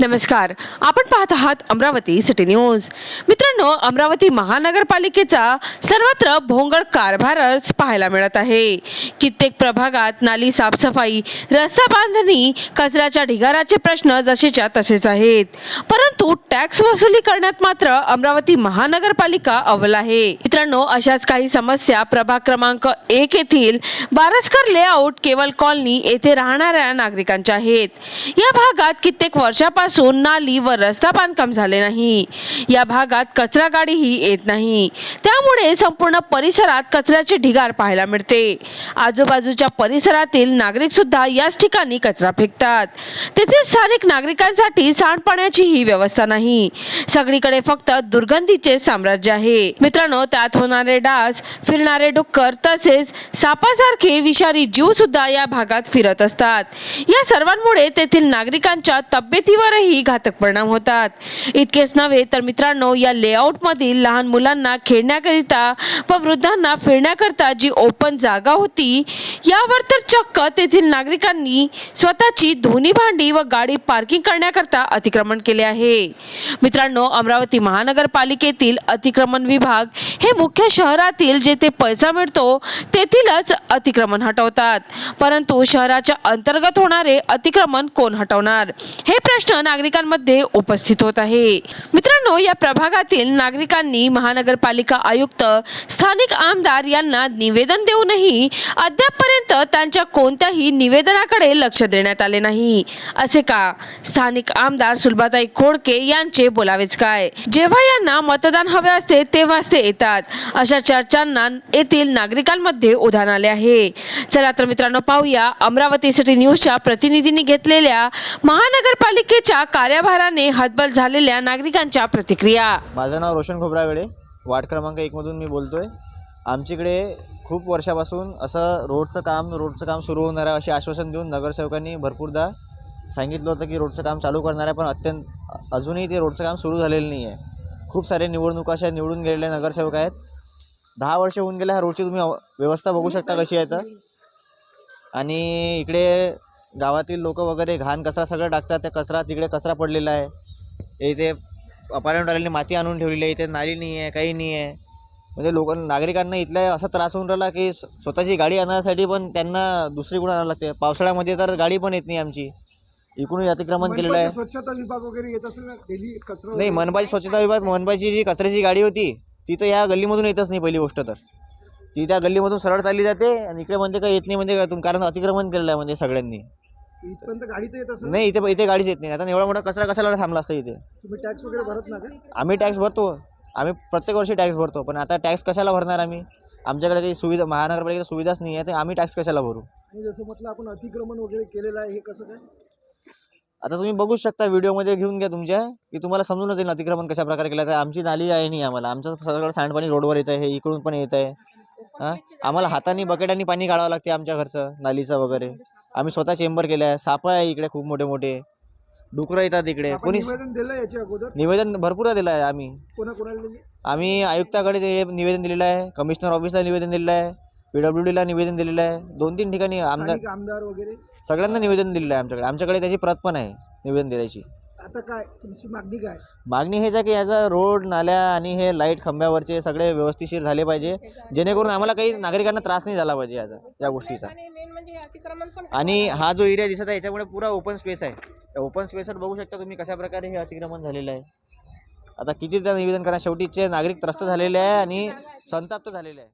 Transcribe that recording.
नमस्कार. आपण पाहत आहात अमरावती सिटी न्यूज. मित्रांनो अमरावती महानगरपालिकेचा सर्वत्र भोंगळ कारभारच पाहायला मिळत आहे. कित्येक प्रभागात नाली साफसफाई रस्ता बांधणी कचऱ्याच्या ढिगाराचे प्रश्न जसेच्या तसेच आहेत. परंतु टॅक्स वसुली करण्यात मात्र अमरावती महानगरपालिका अव्वल आहे. मित्रांनो अशाच काही समस्या प्रभाग क्रमांक एक येथील बारसकर लेआउट केवल कॉलनी येथे राहणाऱ्या नागरिकांच्या आहेत. या भागात कित्येक वर्षापासून नाली व रस्ता बांधकाम झाले नाही. या भागात कचरा गाडीही येत नाही. त्यामुळे संपूर्ण परिसरात कचऱ्याचे ढिगार पाहायला मिळते. आजूबाजूच्या परिसरातील नागरिक सुद्धा याच ठिकाणी कचरा फेकतात. तेथील स्थानिक नागरिकांसाठी सांडपाण्याचीही व्यवस्था असतानाही सगळीकडे फक्त दुर्गंधीचे साम्राज्य आहे. मित्रांनो त्यात होणारे डास फिरणारे डुक्कर तसेच सापासारखे विषारी जीव सुद्धा या भागात फिरत असतात. या सर्वांमुळे तेथील नागरिकांच्या तब्येतीवरही घातक परिणाम होतात. इतकेच नव्हे तर मित्रांनो या लेआउट मधील लहान मुलांना खेळण्याकरिता व वृद्धांना फिरण्याकरता जी ओपन जागा होती यावर तर चक्क तेथील नागरिकांनी स्वतःची धुनी भांडी व गाडी पार्किंग करण्याकरता अतिक्रमण केले आहे. मित्रांनो अमरावती महानगरपालिकेतील अतिक्रमण विभाग हे मुख्य शहरातील जेथे पैसा मिळतो तेथीलच अतिक्रमण हटवतात. परंतु शहराच्या अंतर्गत होणारे अतिक्रमण कोण हटवणार? हे प्रश्न नागरिकांमध्ये उपस्थित होत आहे. मित्रांनो या प्रभागातील नागरिकांनी महानगरपालिका आयुक्त स्थानिक आमदार यांना निवेदन देऊनही अद्यापपर्यंत त्यांच्या कोणत्याही निवेदनाकडे लक्ष देण्यात आले नाही. असे का? स्थानिक आमदार सुलभाताई खोडके यांचे बोलावेच काय? जेव्हा यांना मतदान हवे असते तेव्हाच ते येतात. अशा चर्चांना येथील नागरिकांमध्ये उधाण आले आहे. चला तर मित्रांनो पाहूया अमरावती सिटी न्यूजच्या प्रतिनिधींनी घेतलेल्या महानगरपालिकेच्या कार्यभाराने हतबल झालेल्या नागरिकांच्या प्रतिक्रिया. माझं नाव रोशन खोबरागडे. वार्ड क्रमांक एकमधून मी बोलतो आहे आमच्याकडे खूप वर्षापासून असं रोडचं काम रोडचं काम सुरू होणार आहे असे आश्वासन देऊन नगरसेवकांनी भरपूरदा सांगितलं होतं की रोडचं काम चालू करणार आहे पण अत्यंत अजूनही ते रोडचं काम सुरू झालेलं नाही आहे. खूप सारे निवडणुका अशा निवडून गेलेले नगरसेवक आहेत. दहा वर्ष होऊन गेल्या ह्या रोडची तुम्ही अव- व्यवस्था बघू शकता कशी आहे तर. आणि इकडे गावातील लोक वगैरे घाण कचरा सगळं टाकतात त्या कचरा तिकडे कचरा पडलेला आहे. इथे अपार्टमेंटवाल्यांनी माती आणून ठेवलेली आहे इथे नाली नाही आहे काही नाही आहे. म्हणजे लोक नागरिकांना इथल्या असा त्रास होऊन राहिला की स्वतःची गाडी आणण्यासाठी पण त्यांना दुसरीकडून आणावं लागते? पावसाळ्यामध्ये तर गाडी पण येत नाही आमची. इकडून अतिक्रमण केलेलं आहे. स्वच्छता विभाग वगैरे येत असेल ना डेली कचरा नाही मनपाची स्वच्छता विभाग मनपाची जी कचऱ्याची गाडी होती ती तर या गल्लीमधून येतच नाही पहिली गोष्ट तर. ती त्या गल्लीमधून सरळ चालली जाते आणि इकडे म्हणजे काय येत नाही म्हणजे काय तुम कारण अतिक्रमण केलेलं आहे म्हणजे सगळ्यांनी. इथपर्यंत गाडी तर येत असेल. नाही इथे इथे गाडीच येत नाही. आता एवढा मोठा कचरा कशाला थांबला असता इथे? तुम्ही टॅक्स वगैरे भरत ना का? आम्ही टॅक्स भरतो. आम्ही प्रत्येक वर्षी टॅक्स भरतो. पण आता टॅक्स कशाला भरणार आम्ही? आमच्याकडे काही सुविधा महानगरपालिकेची सुविधाच नाही आहे तर आम्ही टॅक्स कशाला भरू? आणि जसं म्हटलं आपण अतिक्रमण वगैरे केलेलं आहे हे कसं काय? आता तुम्ही बघू शकता व्हिडिओमध्ये घेऊन घ्या तुमच्या की तुम्हाला समजूनच येईल अतिक्रमण कशा प्रकारे केलं आहे आमची नाली आहे नाही आम्हाला. आमचं सगळं सांडपाणी रोडवर येत आहे इकडून पण येत आहे हां? आम्हाला हाताने बकेटाने पाणी काढावं लागते आमच्या घरचं नालीचं वगैरे. आम्ही स्वतः चेंबर केलं आहे सापं आहे इकडे खूप मोठे मोठे डुकरं येतात इकडे. कोणी निवेदन दिलं याच्या अगोदर? निवेदन भरपूर दिलं आहे आम्ही दिले आम्ही आयुक्ताकडे ते निवेदन दिलेलं आहे. कमिशनर ऑफिसला निवेदन दिलेलं आहे. पी डब्ल्यू डीला निवेदन दिलेलं आहे. दोन तीन ठिकाणी आमदार स्थानिक आमदार वगैरे? सगळ्यांना निवेदन दिलेलं आहे आमच्याकडे. आमच्याकडे त्याची प्रत पण आहे निवेदन दिल्याची. आता काय? तुमची मागणी काय? मागणी हेच आहे की याचा रोड नाल्या आणि हे लाइट खांब्यावरचे सगळे व्यवस्थिशीर झाले पाहिजे. जेणेकरून आम्हाला काही नागरिकांना त्रास नाही झाला पाहिजे याचा या गोष्टीचा. आणि हा जो एरिया दिसत आहे याच्यामुळे पुरा ओपन स्पेस आहे. त्या ओपन स्पेसवर बघू शकता तुम्ही कशा प्रकारे हे अतिक्रमण झालेलं आहे. आता किती निवेदन करा शेवटीचे नागरिक त्रस्त झालेले आहे आणि संताप्त झालेले आहे.